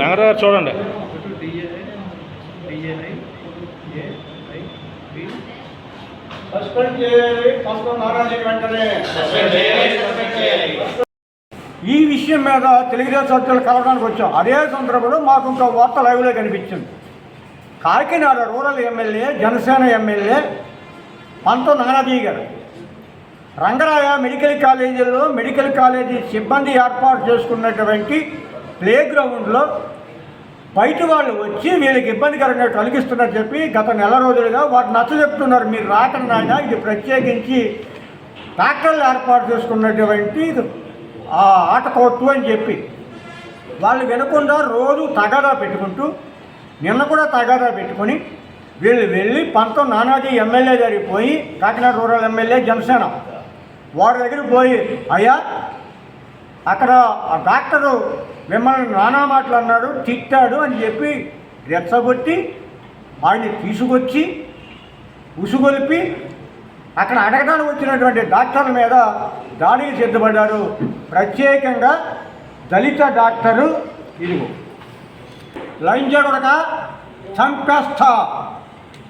రంగారావు గారు చూడండి. ఈ విషయం మీద తెలుగుదేశం సభ్యులు కలవడానికి వచ్చాం. అదే సందర్భంలో మాకు ఇంకో వార్త లైవ్లో కనిపించింది. Kakinada rural MLA Janasena MLA పంతో Nanaji గారు. రంగరాయ మెడికల్ కాలేజీలో మెడికల్ కాలేజీ సిబ్బంది ఏర్పాటు చేసుకున్నటువంటి ప్లే గ్రౌండ్లో బయట వాళ్ళు వచ్చి వీళ్ళకి ఇబ్బందికరంగా కలిగిస్తున్నారు చెప్పి గత నెల రోజులుగా వారు నచ్చ చెప్తున్నారు. మీరు రాకండి నాయన ఇది ప్రత్యేకించి డాక్టర్లు ఏర్పాటు చేసుకున్నటువంటి ఆ ఆట కోర్టు అని చెప్పి. వాళ్ళు వినకుండా రోజు తగాదా పెట్టుకుంటూ నిన్న కూడా తగాదా పెట్టుకొని వీళ్ళు వెళ్ళి పంతం నానాజీ ఎమ్మెల్యే దగ్గరికి పోయి కాకినాడ రూరల్ ఎమ్మెల్యే జనసేన వారి దగ్గరికి పోయి అయ్యా అక్కడ ఆ డాక్టరు మిమ్మల్ని నానా మాటలు అన్నాడు తిట్టాడు అని చెప్పి రెచ్చగొట్టి వాడిని తీసుకొచ్చి ఉసుగొలిపి అక్కడ అడగడానికి వచ్చినటువంటి డాక్టర్ల మీద దాడికి సిద్ధపడ్డారు ప్రత్యేకంగా దళిత డాక్టరు ఇదిగో లంజడొడక చంపేస్తా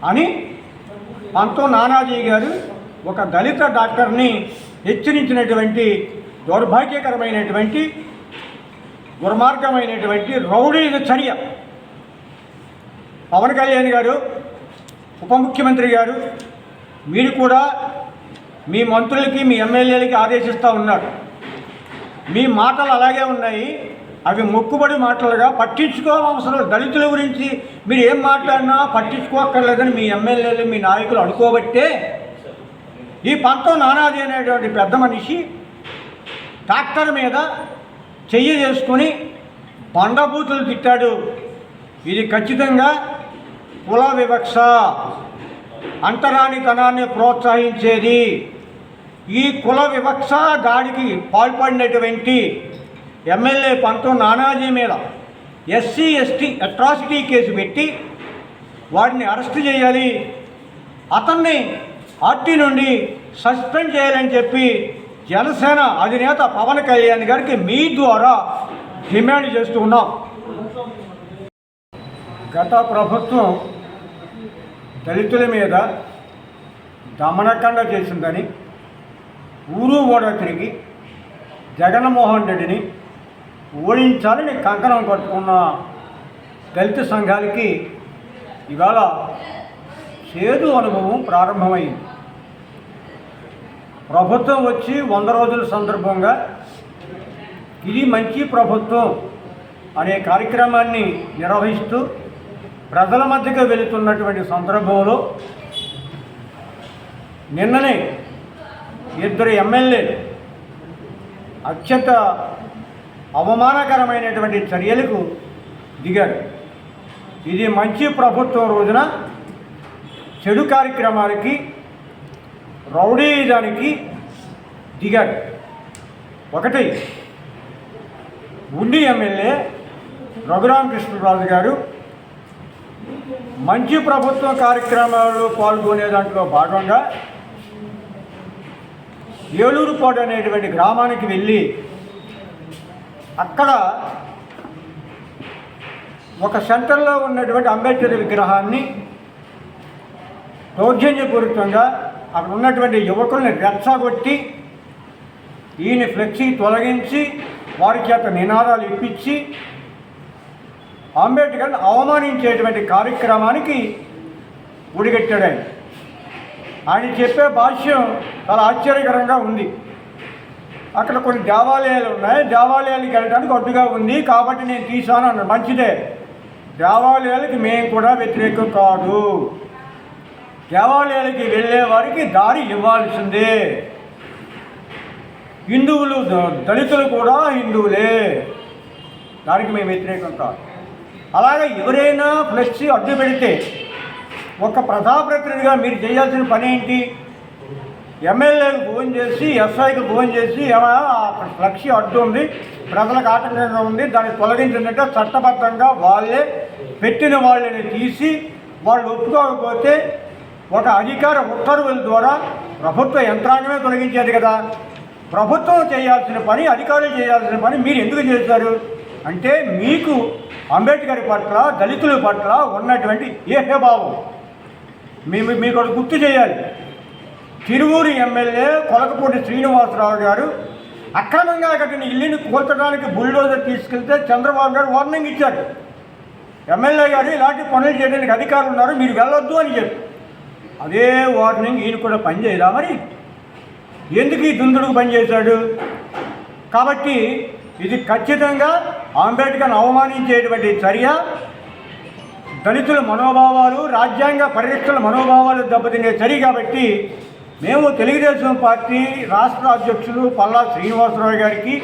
అని పంతో నానాజీ గారు ఒక దళిత డాక్టర్ని హెచ్చరించినటువంటి దౌర్భాగ్యకరమైనటువంటి దుర్మార్గమైనటువంటి రౌడీ చర్య. పవన్ కళ్యాణ్ గారు ఉప ముఖ్యమంత్రి గారు మీరు కూడా మీ మంత్రులకి మీ ఎమ్మెల్యేలకి ఆదేశిస్తూ ఉన్నారు. మీ మాటలు అలాగే ఉన్నాయి. అవి మొక్కుబడి మాటలుగా పట్టించుకోవలసిన దళితుల గురించి మీరు ఏం మాట్లాడినా పట్టించుకోక్కర్లేదని మీ ఎమ్మెల్యేలు మీ నాయకులు అనుకోబట్టే ఈ పంతం నానాది అనేటువంటి పెద్ద మనిషి ట్రాక్టర్ మీద చెయ్యి చేసుకుని బండబూతులు తిట్టాడు. ఇది ఖచ్చితంగా కుల వివక్ష. అంటరానితనాన్ని ప్రోత్సహించేది. ఈ కుల వివక్ష దాడికి పాల్పడినటువంటి ఎమ్మెల్యే పంతం నానాజీ మీద ఎస్సీ ఎస్టీ అట్రాసిటీ కేసు పెట్టి వాడిని అరెస్ట్ చేయాలి. అతన్ని పార్టీ నుండి సస్పెండ్ చేయాలని చెప్పి జనసేన అధినేత పవన్ కళ్యాణ్ గారికి మీ ద్వారా డిమాండ్ చేస్తూ ఉన్నాం. గత ప్రభుత్వం దళితుల మీద దమనకండ చేసిందని ఊరు ఓడ తిరిగి జగన్మోహన్ రెడ్డిని ఓడించాలని కంకణం కట్టుకున్న దళిత సంఘాలకి ఇవాళ చేదు అనుభవం ప్రారంభమైంది. ప్రభుత్వం వచ్చి వంద రోజుల సందర్భంగా ఇది మంచి ప్రభుత్వం అనే కార్యక్రమాన్ని నిర్వహిస్తూ ప్రజల మధ్యగా వెళుతున్నటువంటి సందర్భంలో నిన్ననే ఇద్దరు ఎమ్మెల్యేలు అత్యంత అవమానకరమైనటువంటి చర్యలకు దిగారు. ఇది మంచి ప్రభుత్వం రోజున చెడు కార్యక్రమాలకి రౌడీజానికి దిగాడు. ఒకటి ఉండి ఎమ్మెల్యే రఘురామకృష్ణరాజు గారు మంచి ప్రభుత్వ కార్యక్రమాల్లో పాల్గొనే దాంట్లో భాగంగా ఏలూరుపాడు అనేటువంటి గ్రామానికి వెళ్ళి అక్కడ ఒక సెంటర్లో ఉన్నటువంటి అంబేద్కర్ విగ్రహాన్ని దౌర్జన్యపూరితంగా అక్కడ ఉన్నటువంటి యువకుల్ని రెచ్చగొట్టి ఈయన ఫ్లెక్సీ తొలగించి వారి చేత నినాదాలు ఇప్పించి అంబేద్కర్ని అవమానించేటువంటి కార్యక్రమానికి ఉడిగట్టాడు ఆయన. ఆయన చెప్పే భాష్యం చాలా ఆశ్చర్యకరంగా ఉంది. అక్కడ కొన్ని దేవాలయాలు ఉన్నాయి. దేవాలయాలకు వెళ్ళడానికి అడ్డుగా ఉంది. కాబట్టి నేను తీశాను అన్నాడు. మంచిదే. దేవాలయాలకి మేము కూడా వ్యతిరేకం కాదు. దేవాలయాలకి వెళ్ళే వారికి దారి ఇవ్వాల్సిందే. హిందువులు దళితులు కూడా హిందువులే. దానికి మేము వ్యతిరేకం కాదు అలాగే ఎవరైనా ఫ్లెక్సీ అడ్డు పెడితే ఒక ప్రజాప్రతినిధిగా మీరు చేయాల్సిన పని ఏంటి? ఎమ్మెల్యేకి ఫోన్ చేసి ఎస్ఐకి ఫోన్ చేసి ఏమైనా ఫ్లెక్సీ అడ్డు ఉంది ప్రజలకు ఆటంకంగా ఉంది దాన్ని తొలగించినట్టే చట్టబద్ధంగా వాళ్ళే పెట్టిన వాళ్ళని తీసి వాళ్ళు ఒప్పుకోకపోతే ఒక అధికార ఉత్తర్వుల ద్వారా ప్రభుత్వ యంత్రాంగమే తొలగించేది కదా. ప్రభుత్వం చేయాల్సిన పని అధికారులు చేయాల్సిన పని మీరు ఎందుకు చేస్తారు అంటే మీకు అంబేద్కర్ పట్ల దళితుల పట్ల ఉన్నటువంటి ఏహభావం మేము మీకు గుర్తు చేయాలి. తిరువూరు ఎమ్మెల్యే కొలకపూటి శ్రీనివాసరావు గారు అక్రమంగా కట్టిన ఇల్లుని కూల్చడానికి బుల్డోజర్ తీసుకెళ్తే చంద్రబాబు గారు వార్నింగ్ ఇచ్చారు. ఎమ్మెల్యే గారు ఇలాంటి పనులు చేయడానికి అధికారులు ఉన్నారు మీరు వెళ్ళొద్దు అని చెప్పి. అదే వార్నింగ్ ఈయన కూడా పనిచేయదా మరి? ఎందుకు ఈ దుందుడుకు పనిచేశాడు కాబట్టి ఇది ఖచ్చితంగా అంబేద్కర్ను అవమానించేటువంటి చర్య. దళితుల మనోభావాలు రాజ్యాంగ పరిరక్షణ మనోభావాలు దెబ్బతినే చర్య కాబట్టి మేము తెలుగుదేశం పార్టీ రాష్ట్ర అధ్యక్షులు పల్లా శ్రీనివాసరావు గారికి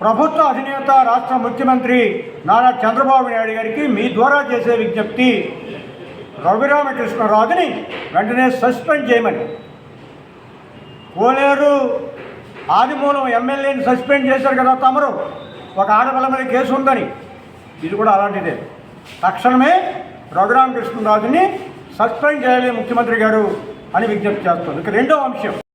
ప్రభుత్వ అధినేత రాష్ట్ర ముఖ్యమంత్రి నారా చంద్రబాబు నాయుడు గారికి మీ ద్వారా చేసే విజ్ఞప్తి. రఘురామకృష్ణరాజుని వెంటనే సస్పెండ్ చేయమని. కోలేరు ఆదిమూలం ఎమ్మెల్యేని సస్పెండ్ చేశారు కదా తమరు. ఒక ఆడపిల్ల మీద కేసు ఉందని. ఇది కూడా అలాంటిదే. తక్షణమే రఘురామకృష్ణరాజుని సస్పెండ్ చేయాలి ముఖ్యమంత్రి గారు అని విజ్ఞప్తి చేస్తుంది ఇక రెండో అంశం.